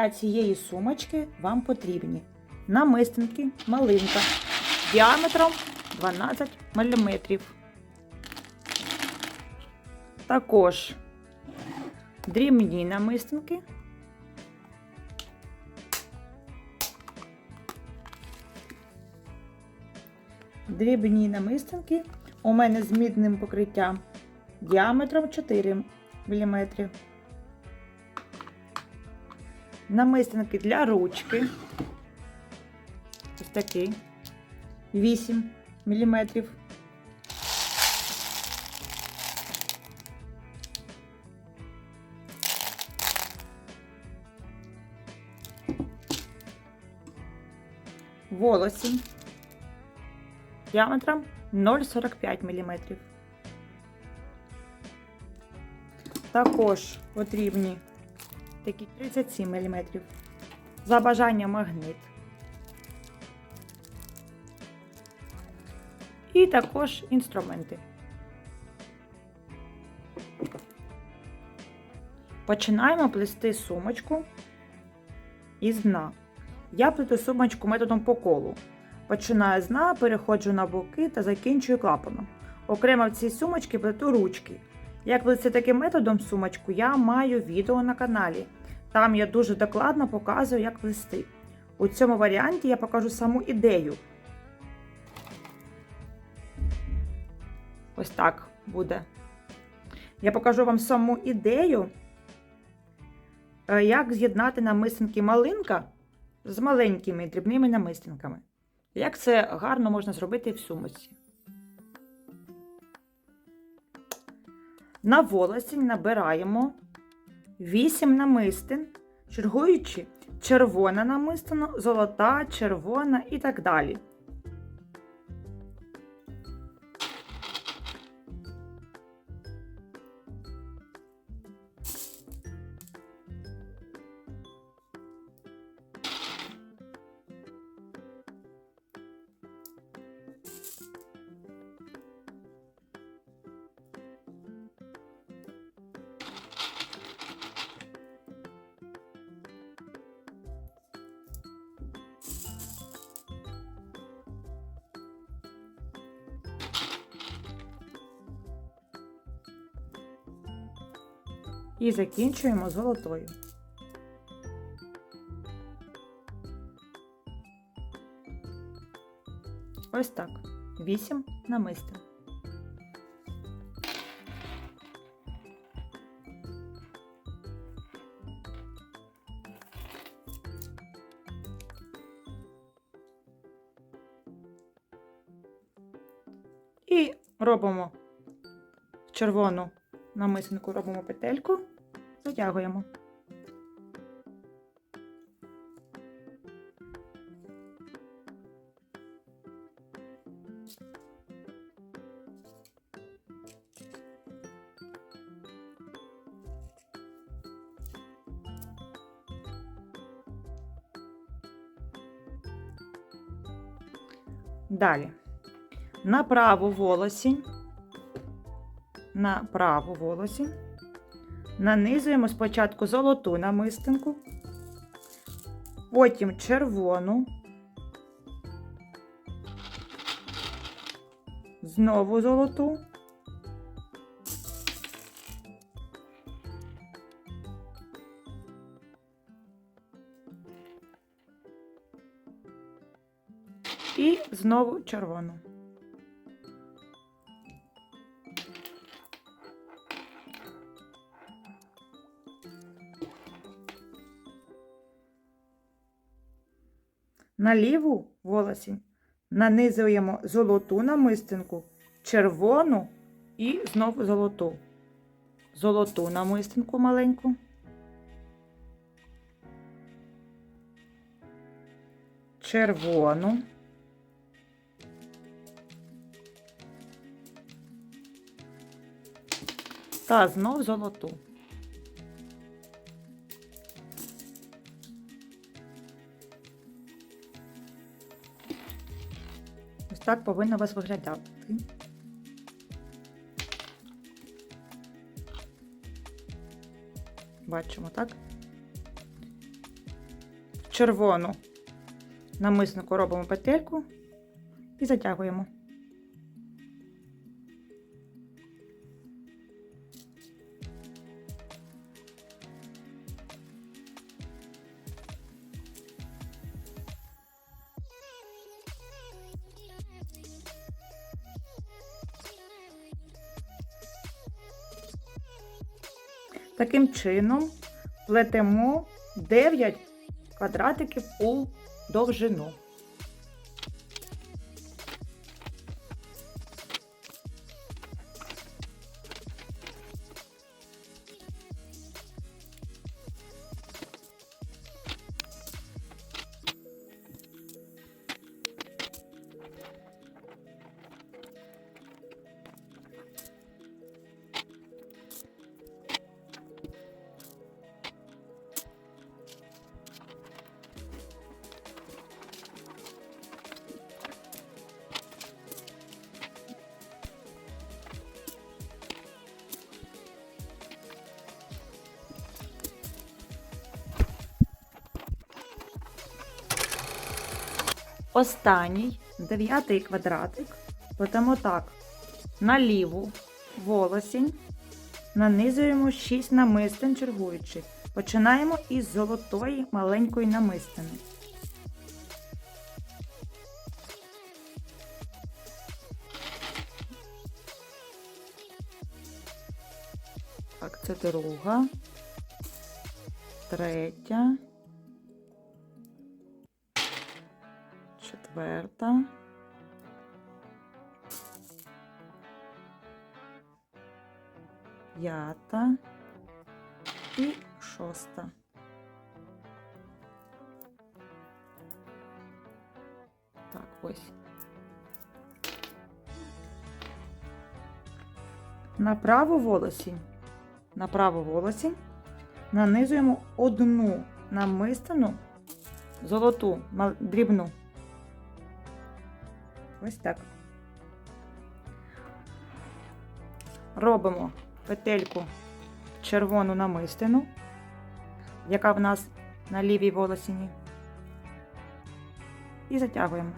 для цієї сумочки вам потрібні намистинки малинка діаметром 12 мм. Також дрібні намистинки. Дрібні намистинки у мене з мідним покриттям діаметром 4 мм. Намистинки для ручки. Ось такий 8 мм. Волосінь діаметром 0,45 мм. Також потрібні такі 37 мм. За бажанням магнит. І також інструменти. Починаємо плести сумочку із дна. Я плету сумочку методом по колу. Починаю з дна, переходжу на боки та закінчую клапаном. Окремо в цій сумочці плету ручки. Як плести таким методом сумочку, я маю відео на каналі. Там я дуже докладно показую, як плести. У цьому варіанті я покажу саму ідею. Ось так буде. Я покажу вам саму ідею, е, як з'єднати намистинки малинка з маленькими дрібними намистинками. Як це гарно можна зробити в сумочці. На волосінь набираємо 8 намистин, чергуючи червона намистина, золота, червона і так далі. І закінчуємо золотою. Ось так. 8 намистин. І робимо в намисинку робимо петельку, затягуємо. Далі на праву волосінь на праву волосінь. Нанизуємо спочатку золоту намистинку, потім червону, знову золоту. І знову червону. На ліву волосінь нанизуємо золоту намистинку, червону і знову золоту. Золоту намистинку маленьку. Червону. Та знов золоту. Так повинно у вас виглядати. Бачимо, так? червону намиснику робимо петельку і затягуємо. Таким чином плетемо 9 квадратиків у довжину. Останній дев'ятий квадратик плетемо так. На ліву волосінь нанизуємо 6 намистин чергуючи. Починаємо із золотої маленької намистини. Так, це друга, третя, четверта. П'ята і шоста. Так, ось. На праву волосінь. На праву волосінь нанизуємо одну намистину золоту, дрібну. Ось так. Робимо петельку червону намистину, яка в нас на лівій волосіні. І затягуємо.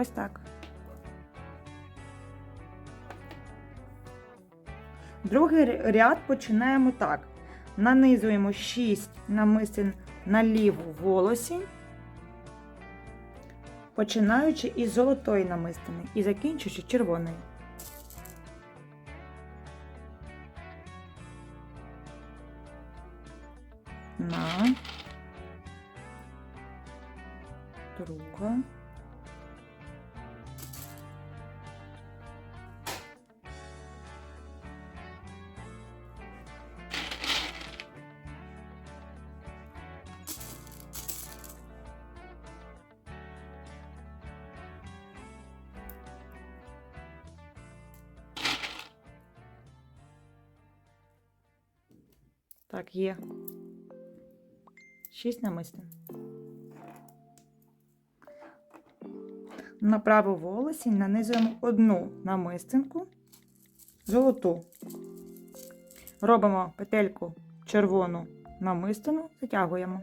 Ось так. Другий ряд починаємо так. Нанизуємо 6 намисин на ліву волосінь, починаючи із золотої намистини і закінчуючи червоною. На. Друга. Є. Шість намистин. На праву волосінь нанизуємо одну намистинку золоту. Робимо петельку червону намистину, затягуємо.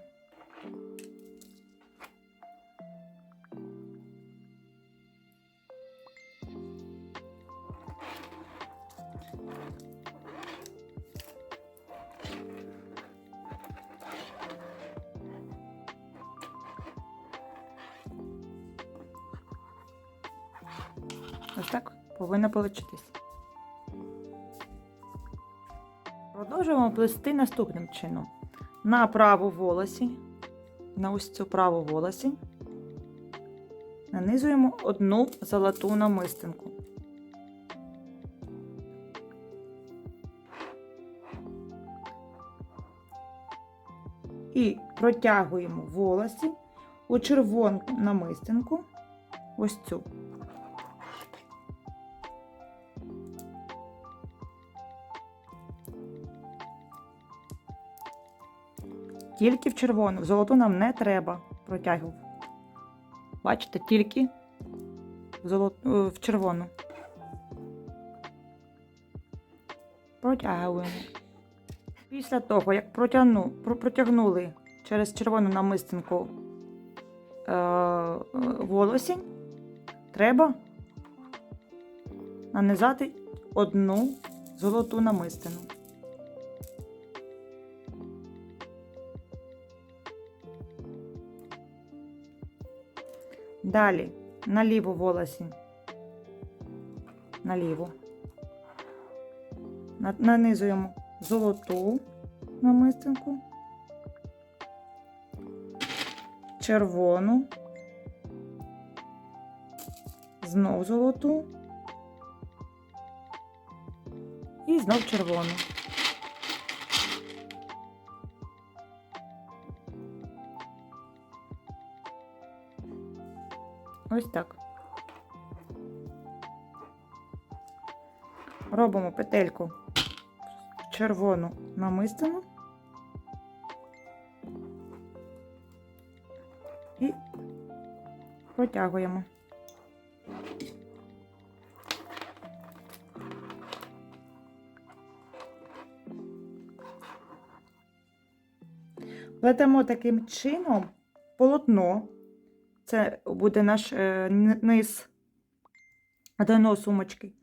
Получитись. Продовжуємо плести наступним чином. На праву волосі, на ось цю праву волосі, нанизуємо одну золоту намистинку. І протягуємо волосі у червону намистинку, ось цю. Тільки в червону. В золоту нам не треба протягів. Бачите, тільки в, золот... е, в червону. Протягуємо. Після того, як протягну... протягнули через червону намистинку е, волосінь, треба нанизати одну золоту намистину. Далі на ліву волосінь. На ліву. Нанизуємо золоту намистинку, червону, знов золоту і знов червону. Ось так. Робимо петельку червону намистину і протягуємо. Плетемо таким чином полотно. Це буде наш е, низ дно сумочки.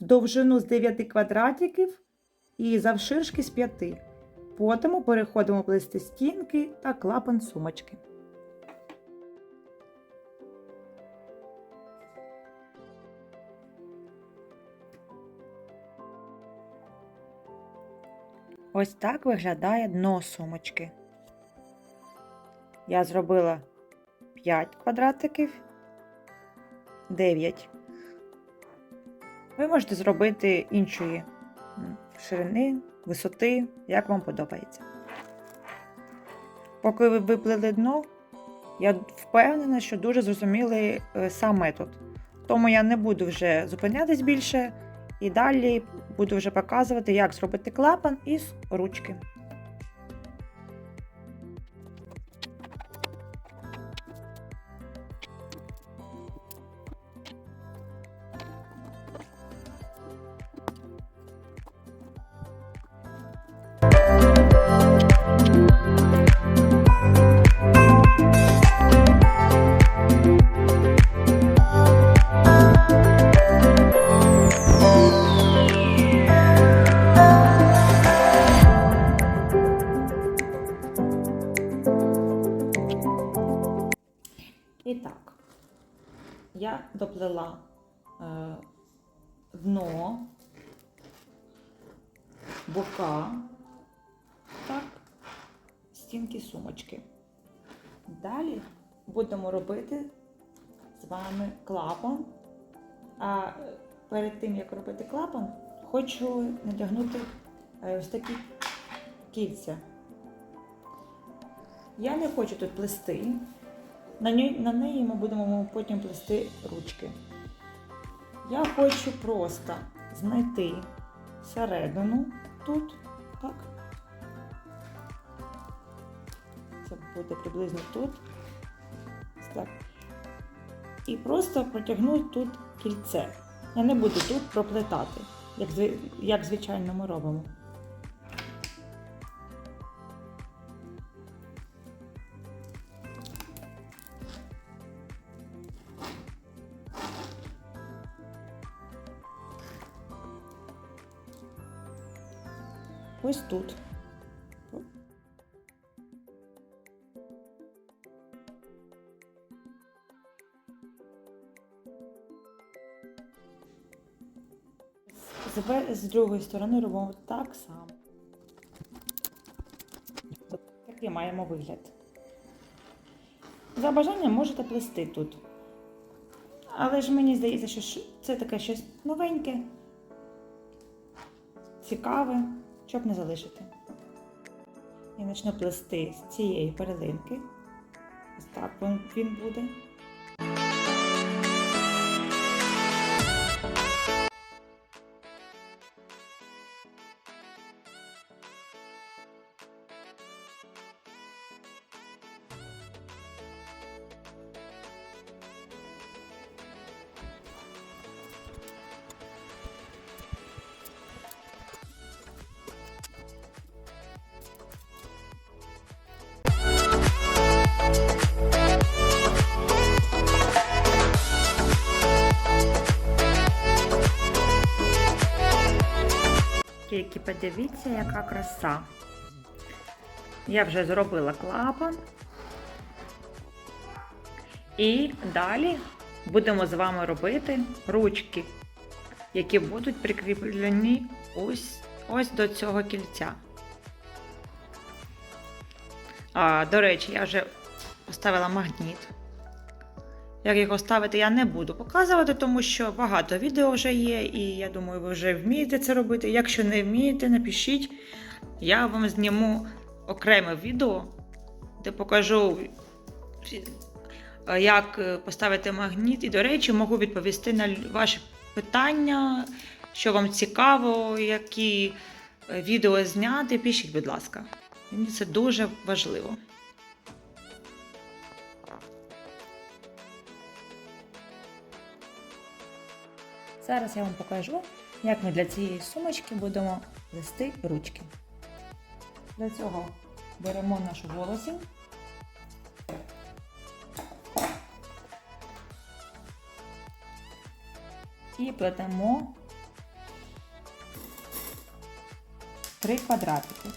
В довжину з 9 квадратиків і завширшки з 5. Потім переходимо плести стінки та клапан сумочки. Ось так виглядає дно сумочки. Я зробила 5 квадратиків, 9. Ви можете зробити іншої ширини, висоти, як вам подобається. Поки ви виплели дно, я впевнена, що дуже зрозуміли е, сам метод. Тому я не буду вже зупинятись більше і далі буду вже показувати, як зробити клапан із ручки. А перед тим, як робити клапан, хочу надягнути е, ось такі кільця. Я не хочу тут плести. На, на неї ми будемо потім плести ручки. Я хочу просто знайти середину тут, так. Це буде приблизно тут. Так. І просто протягнути тут кільце. Я не буду тут проплетати, як, як звичайно ми робимо. Ось тут. З, другої сторони робимо так само. Такий маємо вигляд. За бажанням можете плести тут. Але ж мені здається, що це таке щось новеньке, цікаве, щоб не залишити. Я почну плести з цієї перлинки. Ось так він буде. Тільки подивіться, яка краса. Я вже зробила клапан. І далі будемо з вами робити ручки, які будуть прикріплені ось, ось до цього кільця. А, до речі, я вже поставила магніт. Як його ставити, я не буду показувати, тому що багато відео вже є, і я думаю, ви вже вмієте це робити. Якщо не вмієте, напишіть. Я вам зніму окреме відео, де покажу, е, як е, поставити магніт. І, до речі, можу відповісти на ваші питання, що вам цікаво, які е, відео зняти. Пишіть, будь ласка. Мені це дуже важливо. Зараз я вам покажу, як ми для цієї сумочки будемо вести ручки. Для цього беремо нашу волосінь. І плетемо три квадратики.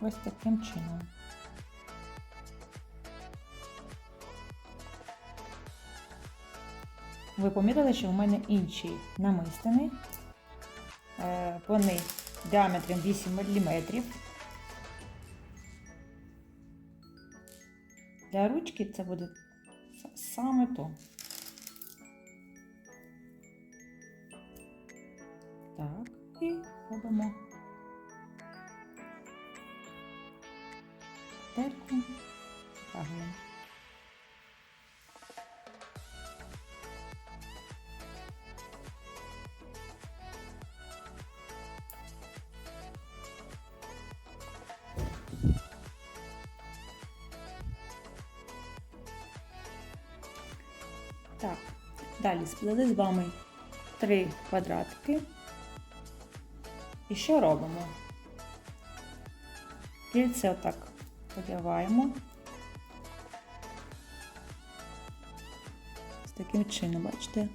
Ось таким чином. Ви помітили, що в мене інші намистини. Е, Вони діаметром 8 мм. Для ручки це буде саме то. Так, і робимо терку, втягуємо. Далі сплели з вами три квадратики. І що робимо? Кільце отак подягаємо. З таким чином, бачите?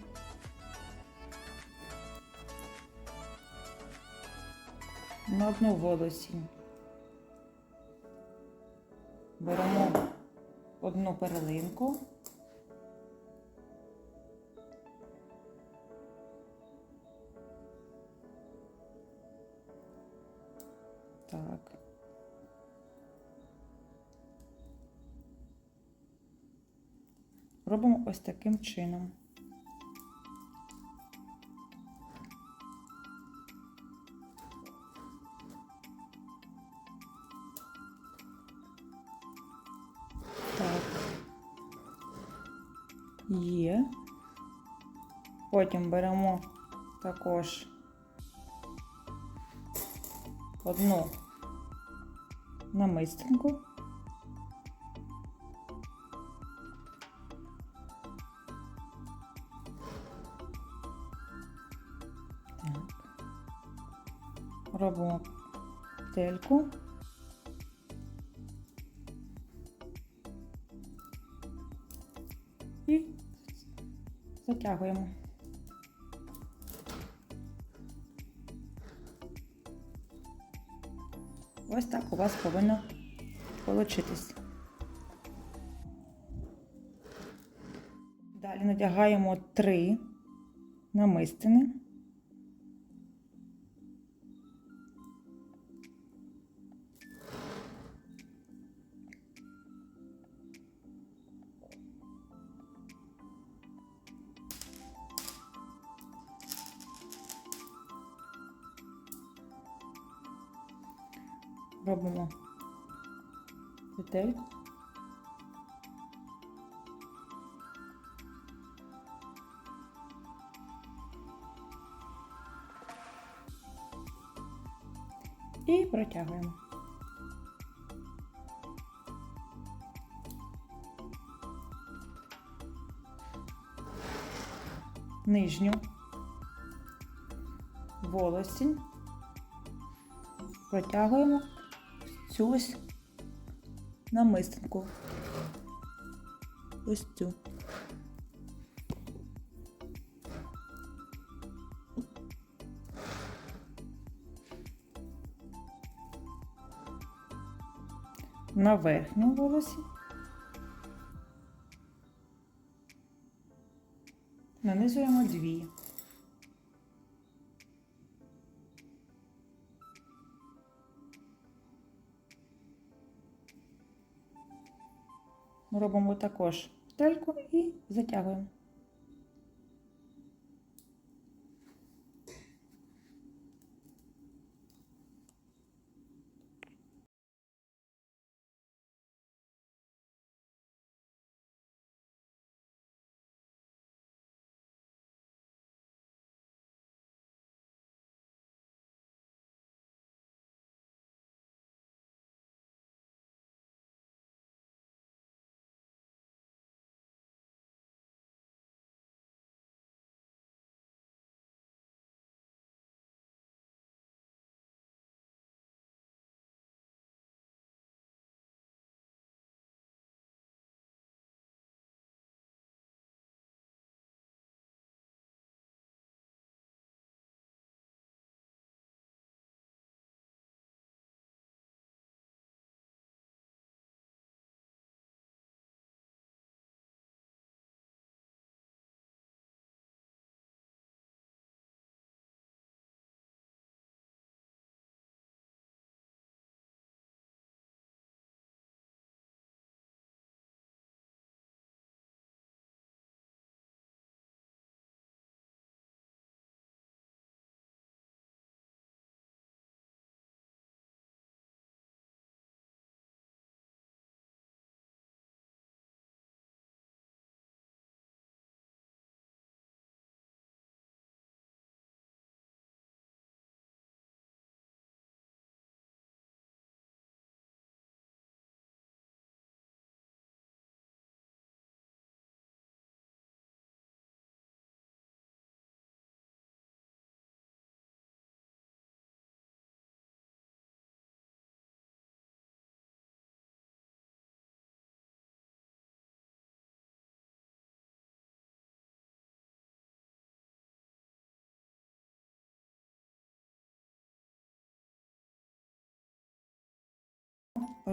На одну волосінь. Беремо одну перлинку. Ось таким чином. Так. Є. Потім беремо також одну намистинку. Робимо тельку. І затягуємо. Ось так у вас повинно получитись. Далі надягаємо три намистини. Робимо петельку. І протягуємо. Нижню волосінь протягуємо цю ось намистинку. Ось цю. На верхньому волосі. Нанизуємо дві. Робимо також тельку і затягуємо.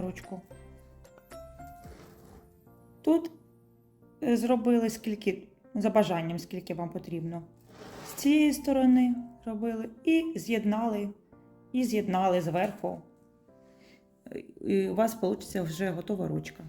Ручку. Тут е, зробили скільки, за бажанням, скільки вам потрібно. З цієї сторони робили і з'єднали, і з'єднали зверху. Е, І у вас вийде вже готова ручка.